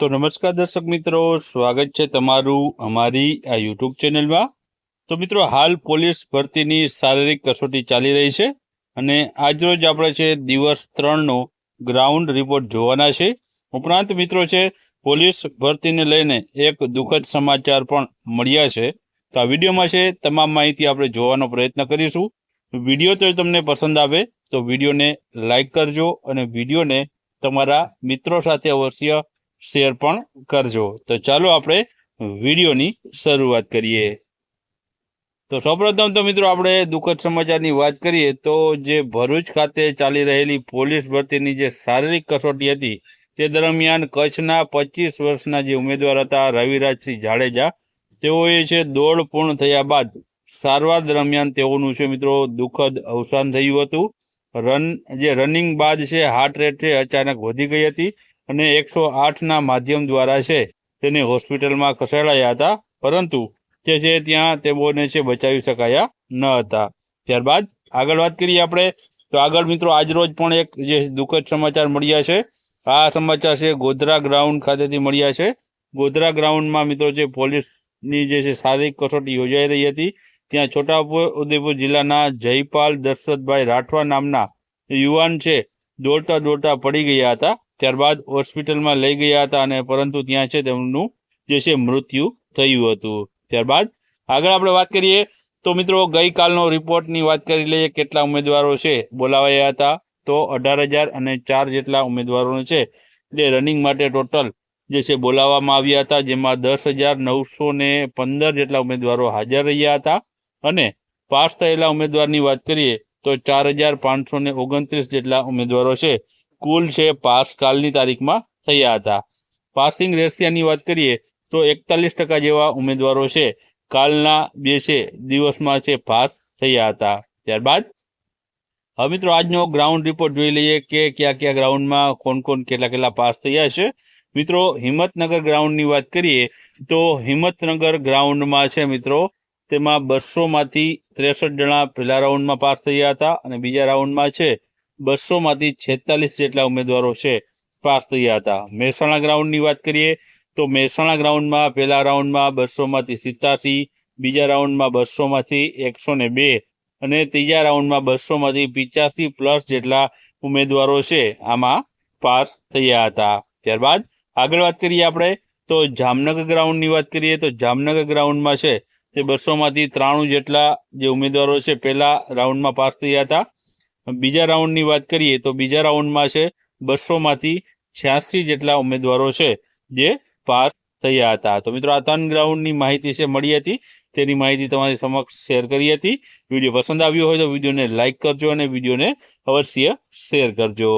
તો નમસ્કાર દર્શક મિત્રો, સ્વાગત છે તમારું અમારી આ યુટ્યુબ ચેનલમાં. તો મિત્રો, હાલ પોલીસ ભરતીની શારીરિક કસોટી ચાલી રહી છે અને આજરોજ આપણે છે દિવસ ત્રણનો ગ્રાઉન્ડ રિપોર્ટ જોવાના છે. ઉપરાંત મિત્રો છે, પોલીસ ભરતીને લઈને એક દુઃખદ સમાચાર પણ મળ્યા છે. તો આ વિડીયોમાં છે તમામ માહિતી આપણે જોવાનો પ્રયત્ન કરીશું. વીડિયો તો તમને પસંદ આવે તો વિડીયોને લાઈક કરજો અને વિડીયોને તમારા મિત્રો સાથે અવશ્ય શેર પણ કરજો. તો ચાલો આપણે વિડીયોની શરૂઆત કરીએ. તો સૌપ્રથમ તો મિત્રો આપણે દુઃખદ સમાચારની વાત કરીએ તો જે ભરૂચ ખાતે ચાલી રહેલી પોલીસ ભરતીની જે શારીરિક કસોટી હતી, તે દરમિયાન કચ્છના પચીસ વર્ષના જે ઉમેદવાર હતા રવિરાજસિંહ જાડેજા, તેઓએ છે દોડ પૂર્ણ થયા બાદ સારવાર દરમિયાન તેઓનું છે મિત્રો દુઃખદ અવસાન થયું હતું? રન, જે રનિંગ બાદ છે હાર્ટ રેટ છે, અચાનક વધી ગઈ હતી. અને એકસો આઠના માધ્યમ દ્વારા છે, તેને હોસ્પિટલમાં ખસેડાયા હતા. પરંતુ જે છે ત્યાં તેઓને છે બચાવી શકાયા ન હતા. ત્યારબાદ આગળ વાત કરીએ આપણે. તો આગળ મિત્રો આજરોજ પણ એક જે દુઃખદ સમાચાર મળ્યા છે. આ સમાચાર છે ગોધરા ગ્રાઉન્ડ ખાતેથી મળ્યા છે. ગોધરા ગ્રાઉન્ડમાં મિત્રો છે પોલીસની જે છે શારીરિક કસોટી યોજાઈ રહી હતી. ત્યાં છોટા ઉદેપુર જિલ્લાના જયપાલ દશરથભાઈ રાઠવા નામના યુવાન છે દોડતા દોડતા પડી ગયા હતા. ત્યારબાદ હોસ્પિટલમાં લઈ ગયા હતા અને પરંતુ ત્યાં છે તેમનું જે છે મૃત્યુ થયું હતું. ત્યારબાદ આગળ આપણે વાત કરીએ તો મિત્રો ગઈકાલનો રિપોર્ટની વાત કરી લઈએ કેટલા ઉમેદવારો છે બોલાવાયા હતા તો અઢાર હજાર અને ચાર જેટલા ઉમેદવારો છે જે રનિંગ માટે ટોટલ જે છે બોલાવવામાં આવ્યા હતા જેમાં દસ હજાર નવસો ને પંદર જેટલા ઉમેદવારો હાજર રહ્યા હતા અને પાસ થયેલા ઉમેદવારની વાત કરીએ તો ચાર હજાર પાંચસો ને ઓગણત્રીસ જેટલા ઉમેદવારો છે કુલ છે પાસ કાલની તારીખમાં થયા હતા. પાસિંગ રેશિયાની વાત કરીએ તો એકતાલીસ ટકા જેવા ઉમેદવારો છે. કાલના બે છે, દિવસમાં છે, પાસ થયા હતા. ત્યારબાદ હવે મિત્રો આજનો ગ્રાઉન્ડ રિપોર્ટ જોઈ લઈએ કે કયા કયા ગ્રાઉન્ડમાં કોણ કોણ કેટલા કેટલા પાસ થયા છે. મિત્રો હિંમતનગર ગ્રાઉન્ડની વાત કરીએ તો હિંમતનગર ગ્રાઉન્ડમાં છે મિત્રો તેમાં બસોમાંથી ત્રેસઠ જણા પહેલા રાઉન્ડમાં પાસ થયા હતા અને બીજા રાઉન્ડમાં છે બસોમાંથી છેતાલીસ જેટલા ઉમેદવારો છે, પાસ થયા હતા. મહેસાણા ગ્રાઉન્ડની વાત કરીએ, તો મહેસાણા ગ્રાઉન્ડમાં પહેલા રાઉન્ડમાં બસોમાંથી સિત્તાસી, બીજા રાઉન્ડમાં બસોમાંથી એકસો ને બે અને ત્રીજા રાઉન્ડમાં બસોમાંથી પિચ્યાસી પ્લસ જેટલા ઉમેદવારો છે, આમાં પાસ થયા હતા. ત્યારબાદ આગળ વાત કરીએ આપણે, તો જામનગર ગ્રાઉન્ડની વાત કરીએ, તો જામનગર ગ્રાઉન્ડમાં છે, તે બસોમાંથી ત્રાણું જેટલા જે ઉમેદવારો છે, પહેલા રાઉન્ડમાં પાસ થયા હતા. બીજા રાઉન્ડની વાત કરીએ તો બીજા રાઉન્ડમાં છે બસોમાંથી છ્યાસી જેટલા ઉમેદવારો છે જે પાસ થયા હતા. તો મિત્રો આ ત્રણ ગ્રાઉન્ડની માહિતી છે, મળી હતી. તેની માહિતી તમારી સમક્ષ શેર કરી હતી. વીડિયો પસંદ આવ્યો હોય તો વિડીયોને લાઇક કરજો અને વિડીયોને અવશ્ય શેર કરજો.